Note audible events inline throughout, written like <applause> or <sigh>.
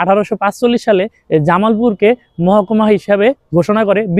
আঠারোশো সালে জামালপুরকে মহকুমা হিসাবে ঘোষণা করে <laughs>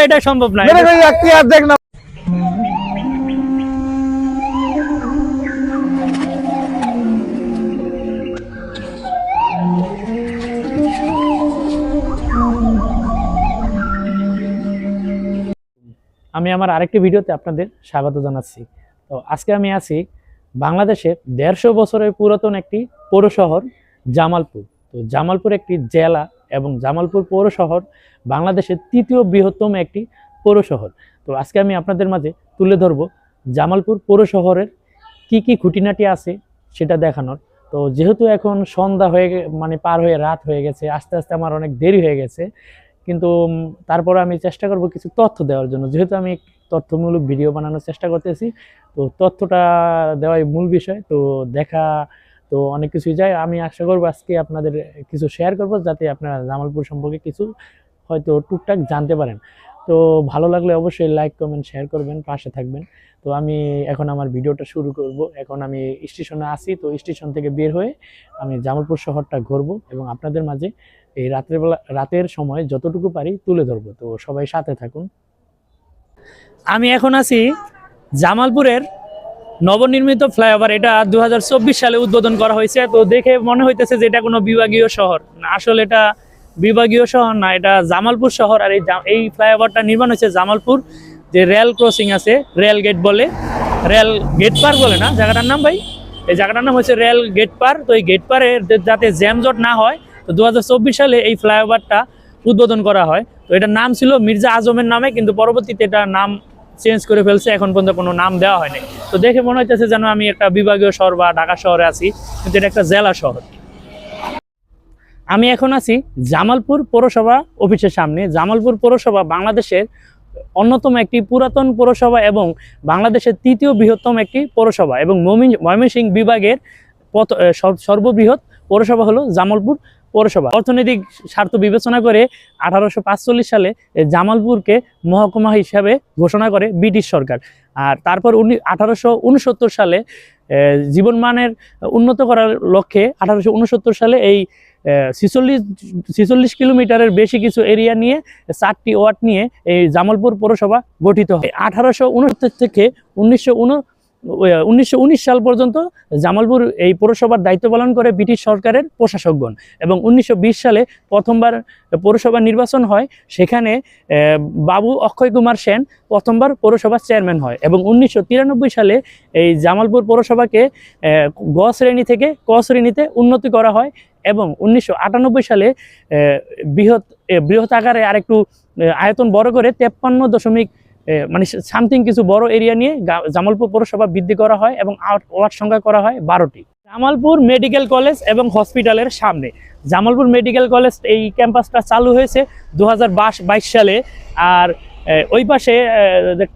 <laughs> এটা সম্ভব না। আমি আমার আরেকটি ভিডিওতে আপনাদের স্বাগত জানাচ্ছি। তো আজকে আমি আছি বাংলাদেশের দেড়শো বছরের পুরাতন একটি পৌর শহর জামালপুর। তো জামালপুর একটি জেলা এবং জামালপুর পৌর শহর বাংলাদেশের তৃতীয় বৃহত্তম একটি পৌর শহর। তো আজকে আমি আপনাদের মাঝে তুলে ধরব জামালপুর পৌর শহরের কি কি খুঁটিনাটি আছে সেটা দেখানোর। তো যেহেতু এখন সন্ধ্যা হয়ে মানে পার হয়ে রাত হয়ে গেছে, আস্তে আস্তে আমার অনেক দেরি হয়ে গেছে। কিন্তু তারপর আমি চেষ্টা করব কিছু তথ্য দেওয়ার জন্য। যেহেতু আমি তথ্যমূলক ভিডিও বানানোর চেষ্টা করতেছি, তো তথ্যটা দেওয়াই মূল বিষয়। তো দেখা, তো অনেক কিছুই যায়। আমি আশা করব আজকে আপনাদের কিছু শেয়ার করব, যাতে আপনারা জামালপুর সম্পর্কে কিছু হয়তো টুকটাক জানতে পারেন। তো ভালো লাগলে অবশ্যই লাইক কমেন্ট শেয়ার করবেন, পাশে থাকবেন। তো আমি এখন আমার ভিডিওটা শুরু করব। এখন আমি স্টেশনে আসি তো স্টেশন থেকে বের হয়ে আমি জামালপুর শহরটা ঘুরবো এবং আপনাদের মাঝে এই রাতের বেলা, রাতের সময় যতটুকু পারি তুলে ধরবো। তো সবাই সাথে থাকুন। আমি এখন আছি জামালপুরের নবনির্মিত ফ্লাইওভার। এটা দু হাজার চব্বিশ সালে উদ্বোধন করা হয়েছে। তো দেখে মনে হইতেছে যে এটা কোনো বিভাগীয় শহর। আসলে এটা বিভাগীয় শহর না, এটা জামালপুর শহর। আর এই এই ফ্লাইওভারটা নির্মাণ হয়েছে জামালপুর। যে রেল ক্রসিং আছে, রেল গেট বলে। রেল গেট পার বলে না? জায়গাটার নাম ভাই? এই জায়গাটার নাম হচ্ছে রেল গেট পার। তো এই গেট পারে যাতে জ্যামজট না হয় তো দু হাজার চব্বিশ সালে এই ফ্লাইওভারটা উদ্বোধন করা হয়। তো এটার নাম ছিল মির্জা আজমের নামে, কিন্তু পরবর্তীতে এটা নাম চেঞ্জ করে ফেলছে, এখন পর্যন্ত কোনো নাম দেওয়া হয়নি। তো দেখে মনে হইতেছে যেন আমি একটা বিভাগীয় শহর বা ঢাকা শহরে আছি, কিন্তু এটা একটা জেলা শহর। আমি এখন আছি জামালপুর পৌরসভা অফিসের সামনে। জামালপুর পৌরসভা বাংলাদেশের অন্যতম একটি পুরাতন পৌরসভা এবং বাংলাদেশের তৃতীয় বৃহত্তম একটি পৌরসভা এবং ময়মিন- ময়মনসিংহ বিভাগের সর্ববৃহৎ পৌরসভা হলো জামালপুর। পৌরসভা। অর্থনৈতিক স্বার্থ বিবেচনা করে আঠারোশো সালে জামালপুরকে মহকুমা হিসাবে ঘোষণা করে ব্রিটিশ সরকার। আর তারপর উনি আঠারোশো সালে জীবনমানের উন্নত করার লক্ষ্যে আঠারোশো উনসত্তর সালে এই ছিচল্লিশ ছিচল্লিশ কিলোমিটারের বেশি কিছু এরিয়া নিয়ে, চারটি ওয়ার্ড নিয়ে এই জামালপুর পৌরসভা গঠিত হয়। আঠারোশো উনসত্তর থেকে উনিশশো উনিশশো উনিশ সাল পর্যন্ত জামালপুর এই পৌরসভার দায়িত্ব পালন করে ব্রিটিশ সরকারের প্রশাসকগণ এবং উনিশশো বিশ সালে প্রথমবার পৌরসভা নির্বাচন হয়, সেখানে বাবু অক্ষয় কুমার সেন প্রথমবার পৌরসভার চেয়ারম্যান হয় এবং উনিশশো তিরানব্বই সালে এই জামালপুর পৌরসভাকে গ শ্রেণি থেকে ক শ্রেণীতে উন্নতি করা হয় এবং উনিশশো আটানব্বই সালে বৃহৎ বৃহৎ আকারে আরেকটু আয়তন বড় করে তেপ্পান্ন দশমিক মানে সামথিং কিছু বড় এরিয়া নিয়ে জামালপুর পৌরসভা বৃদ্ধি করা হয় এবং ওয়ার্ড সংখ্যা করা হয় বারোটি। জামালপুর মেডিকেল কলেজ এবং হসপিটালের সামনে। জামালপুর মেডিকেল কলেজ এই ক্যাম্পাসটা চালু হয়েছে দু হাজার সালে। আর ওই পাশে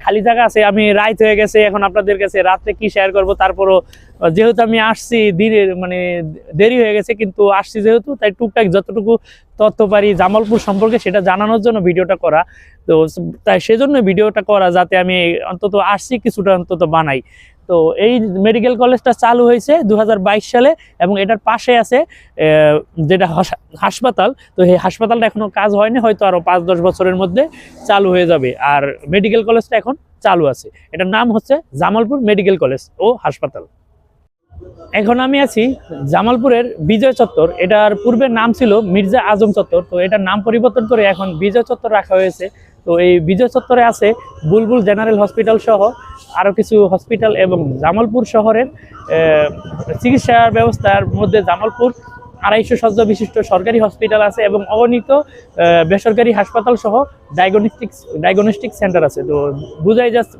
খালি জায়গা আছে, আমি রাইত হয়ে গেছে, এখন আপনাদের কাছে রাত্রে কি শেয়ার করব? তারপরও, যেহেতু আমি আসছি দিনের মানে দেরি হয়ে গেছে, কিন্তু আসছি যেহেতু, তাই টুকটাক যতটুকু তথ্য পারি, জামালপুর সম্পর্কে সেটা জানানোর জন্য ভিডিওটা করা। তো, তাই সেজন্য ভিডিওটা করা, যাতে আমি অন্তত আসছি, কিছুটা অন্তত বানাই। তো এই মেডিকেল কলেজটা চালু হয়েছে দুহাজার বাইশ সালে এবং এটার পাশে আছে যেটা হাসপাতাল। তো এই হাসপাতালটা এখনও কাজ হয়নি, হয়তো আরও পাঁচ দশ বছরের মধ্যে চালু হয়ে যাবে। আর মেডিকেল কলেজটা এখন চালু আছে। এটার নাম হচ্ছে জামালপুর মেডিকেল কলেজ ও হাসপাতাল। এখন আমি আছি জামালপুরের বিজয় চত্বর। এটার পূর্বে নাম ছিল মির্জা আজম চত্বর। তো এটার নাম পরিবর্তন করে এখন বিজয় চত্বর রাখা হয়েছে। তো এই বিজয় চত্বরে আছে বুলবুল জেনারেল হসপিটাল সহ আরও কিছু হসপিটাল এবং জামালপুর শহরের চিকিৎসা ব্যবস্থার মধ্যে জামালপুর আড়াইশো শয্যা বিশিষ্ট সরকারি হসপিটাল আছে এবং অগণিত বেসরকারি হাসপাতাল সহ ডায়াগনস্টিক্স ডায়াগনস্টিক সেন্টার আছে। তো বুঝাই যাচ্ছে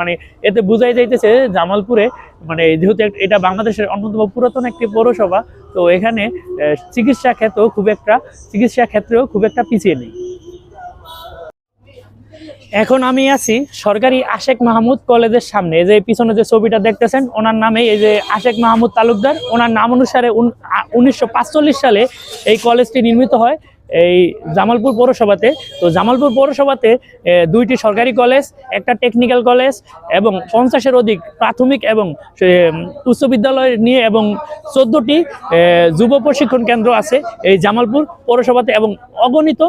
মানে এতে বুঝাই যাইতেছে জামালপুরে মানে যেহেতু এটা বাংলাদেশের অন্যতম পুরাতন একটি পৌরসভা, তো এখানে চিকিৎসা ক্ষেত্রেও খুব একটা, চিকিৎসা ক্ষেত্রেও খুব একটা পিছিয়ে নেই। এখন আমি আছি সরকারি আশেক মাহমুদ কলেজের সামনে। এই যে পিছনে যে ছবিটা দেখতেছেন, ওনার নামে এই যে আশেক মাহমুদ তালুকদার। ওনার নাম অনুসারে উনিশশো সালে এই কলেজটি নির্মিত হয়। এই জামালপুর পৌরসভাতে, তো জামালপুর পৌরসভাতে দুইটি সরকারি কলেজ, একটা টেকনিক্যাল কলেজ এবং পঞ্চাশের অধিক প্রাথমিক এবং উচ্চ বিদ্যালয় নিয়ে এবং চোদ্দটি যুব প্রশিক্ষণ কেন্দ্র আছে এই জামালপুর পৌরসভাতে এবং অগণিত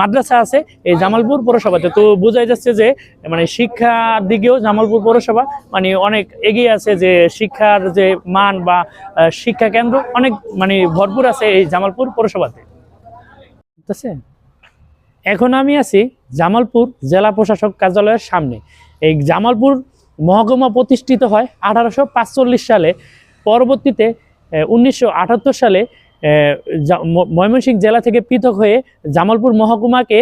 মাদ্রাসা আছে এই জামালপুর পৌরসভাতে। তো বোঝাই যাচ্ছে যে মানে শিক্ষার দিকেও জামালপুর পৌরসভা মানে অনেক এগিয়ে আছে যে শিক্ষার যে মান বা শিক্ষা কেন্দ্র অনেক মানে ভরপুর আছে এই জামালপুর পৌরসভাতে। আছে এখন আমি আছি জামালপুর জেলা প্রশাসক কার্যালয়ের সামনে। এই জামালপুর মহকুমা প্রতিষ্ঠিত হয় আঠারোশো সালে। পরবর্তীতে উনিশশো আটাত্তর সালে ময়মনসিংহ জেলা থেকে পৃথক হয়ে জামালপুর মহকুমাকে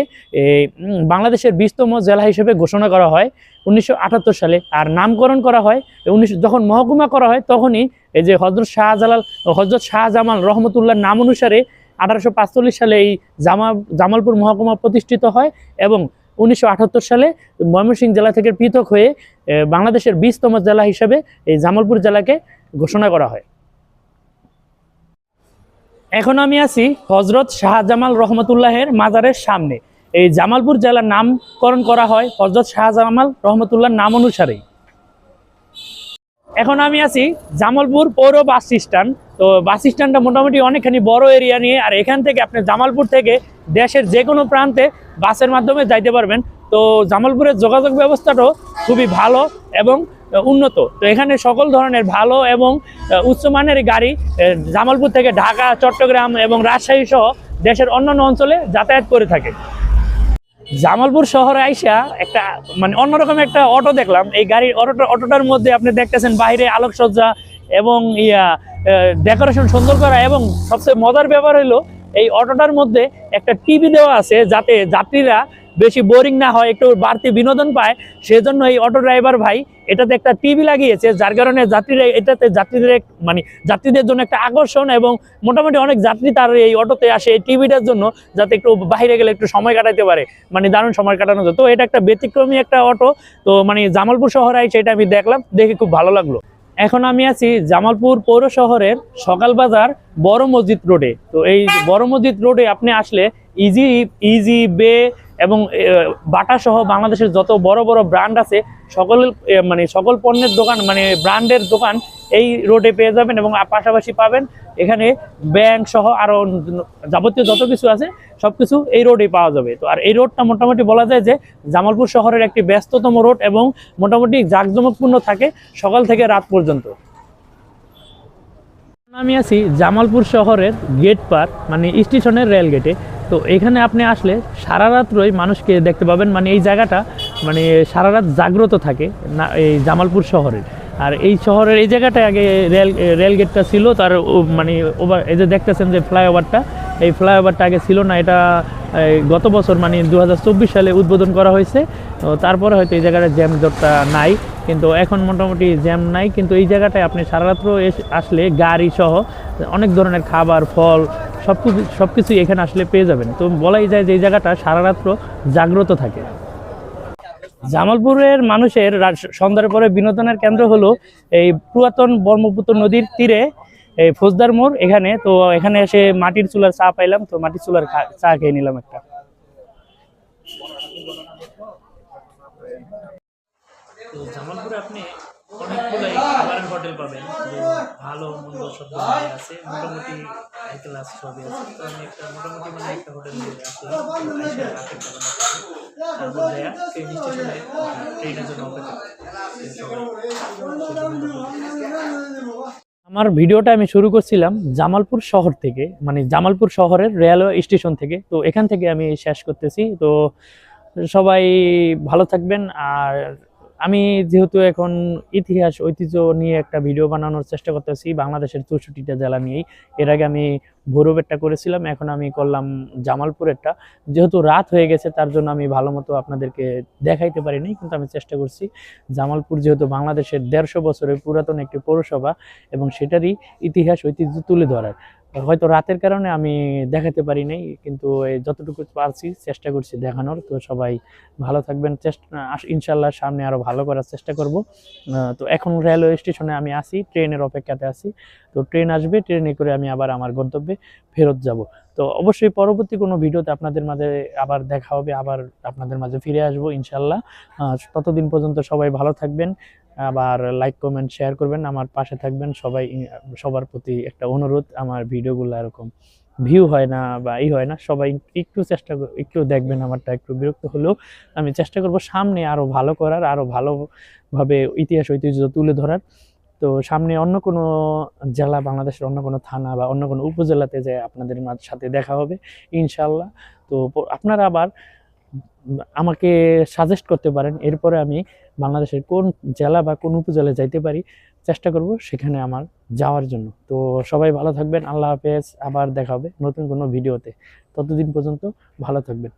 বাংলাদেশের বিশতম জেলা হিসেবে ঘোষণা করা হয় উনিশশো আটাত্তর সালে। আর নামকরণ করা হয় উনিশ যখন মহকুমা করা হয় তখনই এই যে হজরত শাহজালাল হজরত শাহজামাল রহমতুল্লাহ নাম অনুসারে আঠারোশো সালে এই জামা, জামালপুর মহকুমা প্রতিষ্ঠিত হয় এবং উনিশশো সালে ময়মনসিংহ জেলা থেকে পৃথক হয়ে বাংলাদেশের বিশতম জেলা হিসেবে এই জামালপুর জেলাকে ঘোষণা করা হয়। এখন আমি আছি হজরত শাহজামাল রহমতুল্লাহের মাজারের সামনে। এই জামালপুর জেলার নামকরণ করা হয় হজরত শাহজামাল রহমতুল্লাহর নাম অনুসারেই। এখন আমি আছি জামালপুর পৌর বাস স্ট্যান্ড তো বাস স্ট্যান্ডটা মোটামুটি অনেকখানি বড় এরিয়া নিয়ে, আর এখান থেকে আপনি জামালপুর থেকে দেশের যে কোনো প্রান্তে বাসের মাধ্যমে যাইতে পারবেন। তো জামালপুরের যোগাযোগ ব্যবস্থাটাও খুবই ভালো এবং উন্নত। তো এখানে সকল ধরনের ভালো এবং উচ্চমানের গাড়ি জামালপুর থেকে ঢাকা, চট্টগ্রাম এবং রাজশাহী সহ দেশের অন্যান্য অঞ্চলে যাতায়াত করে থাকে। জামালপুর শহরে আইসা একটা মানে অন্যরকম একটা অটো দেখলাম। এই গাড়ির অটোটা, অটোটার মধ্যে আপনি দেখতেছেন বাইরে আলোকসজ্জা এবং ইয়া ডেকোরেশন সুন্দর করা এবং সবচেয়ে মজার ব্যাপার হলো এই অটোটার মধ্যে একটা টিভি দেওয়া আছে যাতে যাত্রীরা বেশি বোরিং না হয়, একটু বাড়তি বিনোদন পায়। সেজন্য এই অটো ড্রাইভার ভাই এটাতে একটা টিভি লাগিয়েছে, যার কারণে যাত্রীরা এটাতে যাত্রীদের মানে যাত্রীদের জন্য একটা আকর্ষণ এবং মোটামুটি অনেক যাত্রী তার এই অটোতে আসে এই টিভিটার জন্য যাতে একটু বাইরে গেলে একটু সময় কাটাতে পারে। মানে দারুণ সময় কাটানো যায়। তো এটা একটা ব্যতিক্রমী একটা অটো। তো মানে জামালপুর শহরে আইসে এটা আমি দেখলাম, দেখে খুব ভালো লাগল। এখন আমি আছি জামালপুর পৌর শহরের সকাল বাজার বড় মসজিদ রোডে। তো এই বড় মসজিদ রোডে আপনি আসলে ইজি ইজি বে এবং বাটা সহ বাংলাদেশের যত বড় বড় ব্র্যান্ড আছে, সকল মানে সকল পণ্যের দোকান মানে ব্র্যান্ডের দোকান এই রোডে পেয়ে যাবেন এবং পাশাপাশি পাবেন। এখানে ব্যাংক সহ আরও যাবতীয় যত কিছু আছে, সবকিছু এই রোডে পাওয়া যাবে। তো আর এই রোডটা মোটামুটি বলা যায় যে, জামালপুর শহরের একটি ব্যস্ততম রোড এবং মোটামুটি জাঁকজমকপূর্ণ থাকে সকাল থেকে রাত পর্যন্ত। আমি আছি জামালপুর শহরের গেট পার মানে স্টেশনের রেল গেটে তো এখানে আপনি আসলে সারা রাত্রই মানুষকে দেখতে পাবেন। মানে এই জায়গাটা মানে সারা রাত জাগ্রত থাকে না, এই জামালপুর শহরের আর এই শহরের এই জায়গাটায় আগে রেল রেল গেটটা ছিল, তার মানে ওভার, এই যে দেখতেছেন যে ফ্লাইওভারটা এই ফ্লাইওভারটা আগে ছিল না, এটা গত বছর মানে দু হাজার চব্বিশ সালে উদ্বোধন করা হয়েছে। তো তারপরে হয়তো এই জায়গাটা জ্যাম জটটা নাই, কিন্তু এখন মোটামুটি জ্যাম নাই, কিন্তু এই জায়গাটায় আপনি সারা রাত্র আসলে গাড়ি সহ অনেক ধরনের খাবার, ফল সব কিছু সব কিছুই এখানে আসলে পেয়ে যাবেন। তো বলাই যায় যে এই জায়গাটা সারা রাত্র জাগ্রত থাকে। জামালপুরের মানুষের সন্ধ্যার পরে বিনোদনের কেন্দ্র হলো এই পুরাতন ব্রহ্মপুত্র নদীর তীরে এই ফৌজদার মোড় এখানে, তো এখানে এসে মাটির চুলার চা পাইলাম, তো মাটির চুলার চা খেয়ে নিলাম একটা। ভালো মন্দ সব আছে, মোটামুটি আমার ভিডিওটা আমি শুরু করছিলাম জামালপুর শহর থেকে মানে জামালপুর শহরের রেলওয়ে স্টেশন থেকে। তো এখান থেকে আমি শেষ করতেছি। তো সবাই ভালো থাকবেন আর আমি যেহেতু এখন ইতিহাস, ঐতিহ্য নিয়ে একটা ভিডিও বানানোর চেষ্টা করতেছি বাংলাদেশের চৌষট্টিটা জেলা নিয়েই। এর আগে আমি ভৈরবেরটা করেছিলাম, এখন আমি করলাম জামালপুরেরটা। যেহেতু রাত হয়ে গেছে, তার জন্য আমি ভালো মতো আপনাদেরকে দেখাইতে পারিনি, কিন্তু আমি চেষ্টা করছি। জামালপুর যেহেতু বাংলাদেশের দেড়শো বছরের পুরাতন একটি পৌরসভা এবং সেটারই ইতিহাস, ঐতিহ্য তুলে ধরার। হয়তো রাতের কারণে আমি দেখাতে পারি নাই, কিন্তু যতটুকু পারছি চেষ্টা করছি দেখানোর। তো সবাই ভালো থাকবেন। চেষ্টা ইনশাল্লাহ সামনে আরও ভালো করার চেষ্টা করব। তো এখন রেলওয়ে স্টেশনে আমি আসি ট্রেনের অপেক্ষাতে আছি। তো ট্রেন আসবে, ট্রেনে করে আমি আবার আমার গন্তব্যে ফেরত যাব। তো অবশ্যই পরবর্তী কোনো ভিডিওতে আপনাদের মাঝে আবার দেখা হবে, আবার আপনাদের মাঝে ফিরে আসব, ইনশাল্লাহ। ততদিন পর্যন্ত সবাই ভালো থাকবেন। আবার লাইক কমেন্ট শেয়ার করবেন। আমার পাশে থাকবেন সবাই সবার প্রতি একটা অনুরোধ। আমার ভিডিওগুলো এরকম ভিউ হয় না বা ই হয় না। সবাই একটু চেষ্টা একটু দেখবেন আমারটা একটু বিরক্ত হলেও আমি চেষ্টা করব সামনে আরও ভালো করার আরও ভালোভাবে ইতিহাস, ঐতিহ্য তুলে ধরার। তো সামনে অন্য কোনো জেলা, বাংলাদেশের অন্য কোনো থানা বা অন্য কোনো উপজেলাতে যে আপনাদের সাথে দেখা হবে ইনশাল্লাহ তো আপনারা আবার আমাকে সাজেস্ট করতে পারেন, এরপরে আমি বাংলাদেশের কোন জেলা বা কোন উপজেলায় যাইতে পারি, চেষ্টা করব সেখানে আমার যাওয়ার জন্য। তো সবাই ভালো থাকবেন, আল্লাহ হাফেজ, আবার দেখা হবে নতুন কোনো ভিডিওতে। ততদিন পর্যন্ত ভালো থাকবেন।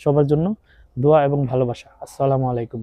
সবার জন্য দোয়া এবং ভালোবাসা। আসসালামু আলাইকুম।